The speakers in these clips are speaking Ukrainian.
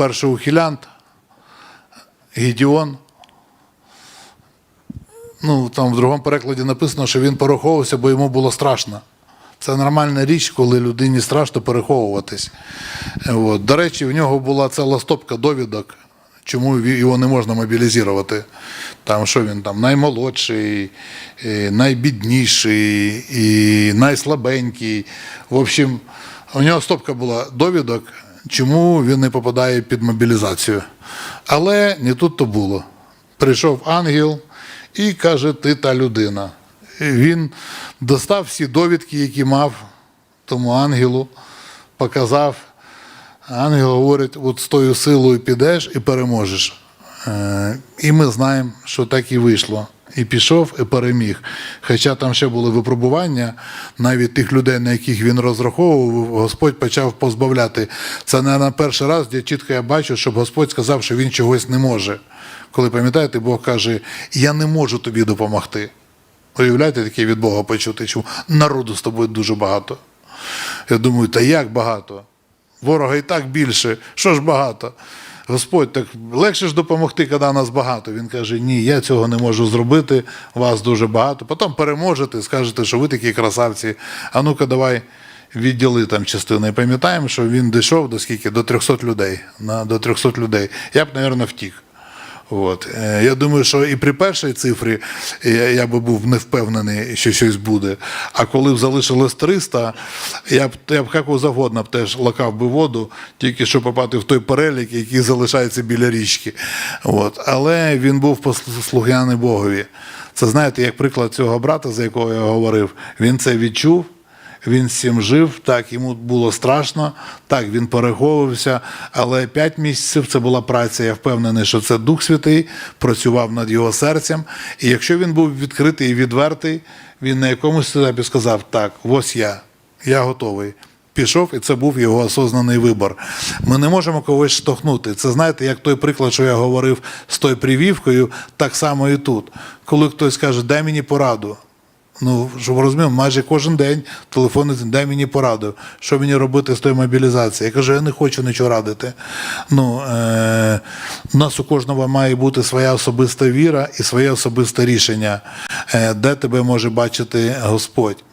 перший ухилянт, Гідіон. Ну, там в другому перекладі написано, що він пораховувався, бо йому було страшно. Це нормальна річ, коли людині страшно переховуватись. От. До речі, в нього була ціла стопка довідок, чому його не можна мобілізувати. Там, що він там наймолодший, і найбідніший, і найслабенький. В общем, у нього стопка була довідок, чому він не попадає під мобілізацію. Але не тут то було. Прийшов ангел і каже: ти та людина. І Він достав всі довідки, які мав тому ангелу, показав. Ангел говорить: от з тою силою підеш і переможеш. Е, І ми знаємо, що так і вийшло. І пішов, і переміг. Хоча там ще були випробування, навіть тих людей, на яких він розраховував, Господь почав позбавляти. Це на перший раз, де чітко я бачу, щоб Господь сказав, що він чогось не може. Коли пам'ятаєте, Бог каже: Я не можу тобі допомогти. Уявляєте, таке від Бога почути, що народу з тобою дуже багато. Я думаю, та як багато? Ворога і так більше, що ж багато? Господь, так легше ж допомогти, коли нас багато. Він каже: Ні, я цього не можу зробити, вас дуже багато. Потім переможете, скажете, що ви такі красавці. А ну-ка, давай відділи там частину. І пам'ятаємо, що він дійшов до скільки? До 300 людей. На, до 300 людей. Я б, мабуть, втік. От. Е, Я думаю, що і при першій цифрі я, я би був не впевнений, що щось буде. А коли б залишилось 300, я б, я б як завгодно б теж лакав би воду, тільки щоб попати в той перелік, який залишається біля річки. От. Але він був послухняний Богові. Це знаєте, як приклад цього брата, за якого я говорив, він це відчув. Він цим жив, так, йому було страшно, так, він переховувався, але п'ять місяців це була праця. Я впевнений, що це Дух Святий працював над його серцем. І якщо він був відкритий і відвертий, він на якомусь етапі сказав: так, ось я, я готовий. Пішов, і це був його осознаний вибор. Ми не можемо когось штовхнути. Це знаєте, як той приклад, що я говорив з тою привівкою, так само і тут. Коли хтось каже, дай мені пораду. Ну, щоб ви розуміли, майже кожен день телефони дай мені пораду, що мені робити з тою мобілізацією. Я кажу, я не хочу нічого радити. Ну, е, у нас у кожного має бути своя особиста віра і своє особисте рішення, е, де тебе може бачити Господь.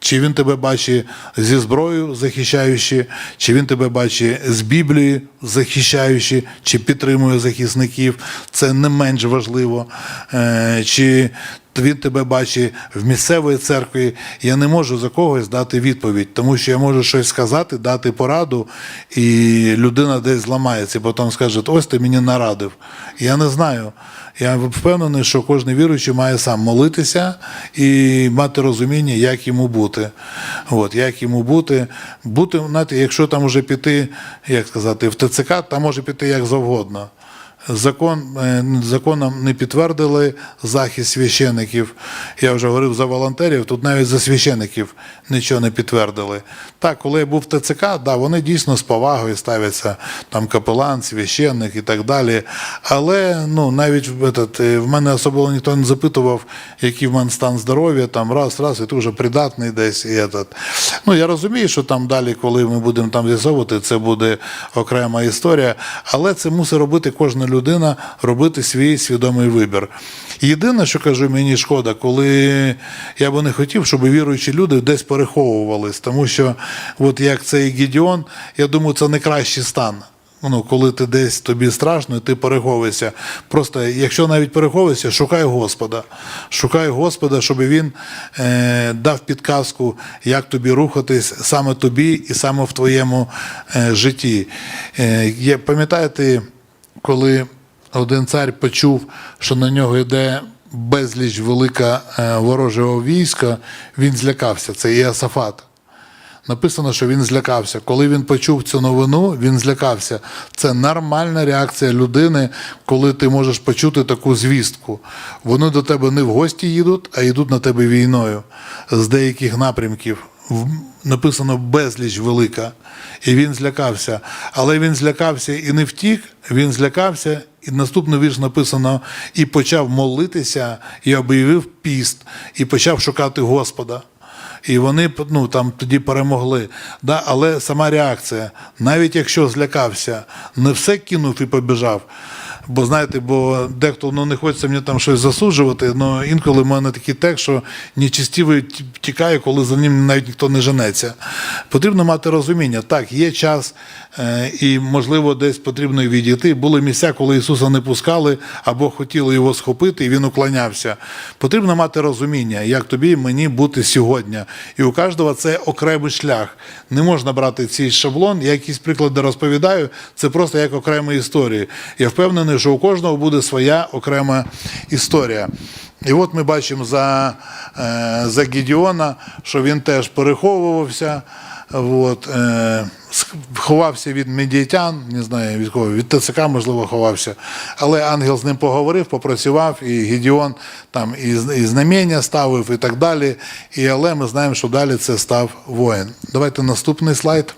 Чи він тебе бачить зі зброєю захищаючи, чи він тебе бачить з Біблією захищаючи, чи підтримує захисників, це не менш важливо. Е, Чи він тебе бачить в місцевій церкві. Я не можу за когось дати відповідь, тому що я можу щось сказати, дати пораду, і людина десь зламається, і потім скаже, ось ти мені нарадив. Я не знаю. Я впевнений, що кожен віруючий має сам молитися і мати розуміння, як йому бути. От, як йому бути. Бути, знаєте, якщо там вже піти, як сказати, в ТЦК, там може піти як завгодно. Закон, е, законом не підтвердили захист священиків. Я вже говорив за волонтерів, тут навіть за священиків нічого не підтвердили. Так, коли я був в ТЦК, да, вони дійсно з повагою ставляться, там капелан, священник і так далі. Але ну, навіть е, в мене особливо ніхто не запитував, який в мене стан здоров'я, там раз, раз, і ти вже придатний десь. І этот. Ну, я розумію, що там далі, коли ми будемо там з'ясовувати, це буде окрема історія, але це мусить робити кожна людина, робити свій свідомий вибір. Єдине, що кажу, мені шкода, коли я би не хотів, щоб віруючі люди десь переховувались, тому що, от як цей Гідіон, я думаю, це не кращий стан. Ну, коли ти десь тобі страшно, і ти переховуєшся. Просто, якщо навіть переховуєшся, шукай Господа. Шукай Господа, щоб він е, дав підказку, як тобі рухатись саме тобі і саме в твоєму е, житті. Е, пам'ятаєте, коли один цар почув, що на нього йде безліч велика е, ворожого війська, він злякався. Це Іосафат. Написано, що він злякався. Коли він почув цю новину, він злякався. Це нормальна реакція людини, коли ти можеш почути таку звістку. Вони до тебе не в гості їдуть, а йдуть на тебе війною з деяких напрямків. Написано безліч велика. І він злякався. Але він злякався і не втік, він злякався, і наступний вірш написано: і почав молитися, і об'явив піст, і почав шукати Господа. і вони ну, там, тоді перемогли. Да? Але сама реакція, навіть якщо злякався, не все кинув і побіжав. Бо знаєте, бо дехто ну, не хочеться мені там щось засуджувати, але інколи в мене такий текст, що нечистівий ті- тікає, коли за ним навіть ніхто не женеться. Потрібно мати розуміння. Так, є час, е, і можливо десь потрібно відійти. Були місця, коли Ісуса не пускали або хотіли його схопити, і він уклонявся. Потрібно мати розуміння, як тобі і мені бути сьогодні. І у кожного це окремий шлях. Не можна брати цей шаблон. Я якісь приклади розповідаю, це просто як окремі історії. Я впевнений, що у кожного буде своя окрема історія. І от ми бачимо за, е, за Гідіона, що він теж переховувався, от, е, ховався від медіатян, не знаю від кого, від ТЦК, можливо, ховався. Але ангел з ним поговорив, попрацював, і Гідіон там і, і знамення ставив, і так далі. І, але ми знаємо, що далі це став воїн. Давайте наступний слайд.